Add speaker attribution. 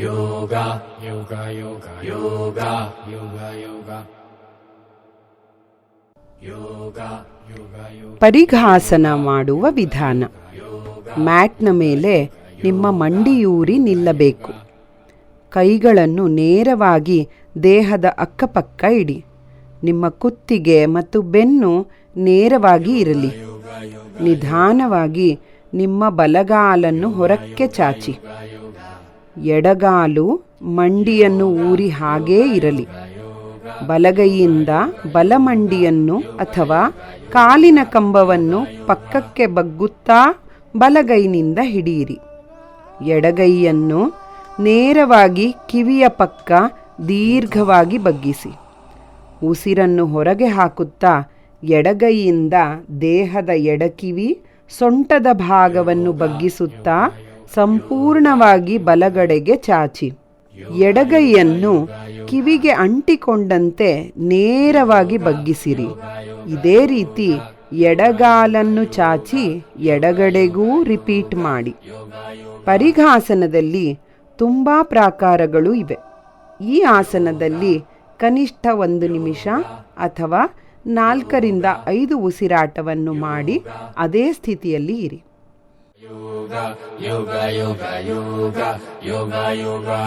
Speaker 1: yoga yoga yoga yoga yoga yoga
Speaker 2: ಪರಿಘಾಸನ ಮಾಡುವ ವಿಧಾನ. ಮ್ಯಾಟ್ನ ಮೇಲೆ ನಿಮ್ಮ ಮಂಡಿಯೂರಿ ನಿಲ್ಲಬೇಕು. ಕೈಗಳನ್ನು ನೇರವಾಗಿ ದೇಹದ ಅಕ್ಕಪಕ್ಕ ಇಡಿ. ನಿಮ್ಮ ಕುತ್ತಿಗೆ ಮತ್ತು ಬೆನ್ನು ನೇರವಾಗಿ ಇರಲಿ. ನಿಧಾನವಾಗಿ ನಿಮ್ಮ ಬಲಗಾಲನ್ನು ಹೊರಕ್ಕೆ ಚಾಚಿ. ಎಡಗಾಲು ಮಂಡಿಯನ್ನು ಊರಿ ಹಾಗೇ ಇರಲಿ. ಬಲಗೈಯಿಂದ ಬಲಮಂಡಿಯನ್ನು ಅಥವಾ ಕಾಲಿನ ಕಂಬವನ್ನು ಪಕ್ಕಕ್ಕೆ ಬಗ್ಗುತ್ತಾ ಬಲಗೈನಿಂದ ಹಿಡಿಯಿರಿ. ಎಡಗೈಯನ್ನು ನೇರವಾಗಿ ಕಿವಿಯ ಪಕ್ಕ ದೀರ್ಘವಾಗಿ ಬಗ್ಗಿಸಿ. ಉಸಿರನ್ನು ಹೊರಗೆ ಹಾಕುತ್ತಾ ಎಡಗೈಯಿಂದ ದೇಹದ ಎಡಕಿವಿ ಸೊಂಟದ ಭಾಗವನ್ನು ಬಗ್ಗಿಸುತ್ತಾ ಸಂಪೂರ್ಣವಾಗಿ ಬಲಗಡೆಗೆ ಚಾಚಿ. ಎಡಗೈಯನ್ನು ಕಿವಿಗೆ ಅಂಟಿಕೊಂಡಂತೆ ನೇರವಾಗಿ ಬಗ್ಗಿಸಿರಿ. ಇದೇ ರೀತಿ ಎಡಗಾಲನ್ನು ಚಾಚಿ ಎಡಗಡೆಗೂ ರಿಪೀಟ್ ಮಾಡಿ. ಪರಿಘಾಸನದಲ್ಲಿ ತುಂಬ ಪ್ರಾಕಾರಗಳು ಇವೆ. ಈ ಆಸನದಲ್ಲಿ ಕನಿಷ್ಠ ಒಂದು ನಿಮಿಷ ಅಥವಾ ನಾಲ್ಕರಿಂದ ಐದು ಉಸಿರಾಟವನ್ನು ಮಾಡಿ ಅದೇ ಸ್ಥಿತಿಯಲ್ಲಿ ಇರಿ.
Speaker 1: Yoga yoga yoga yoga yoga yoga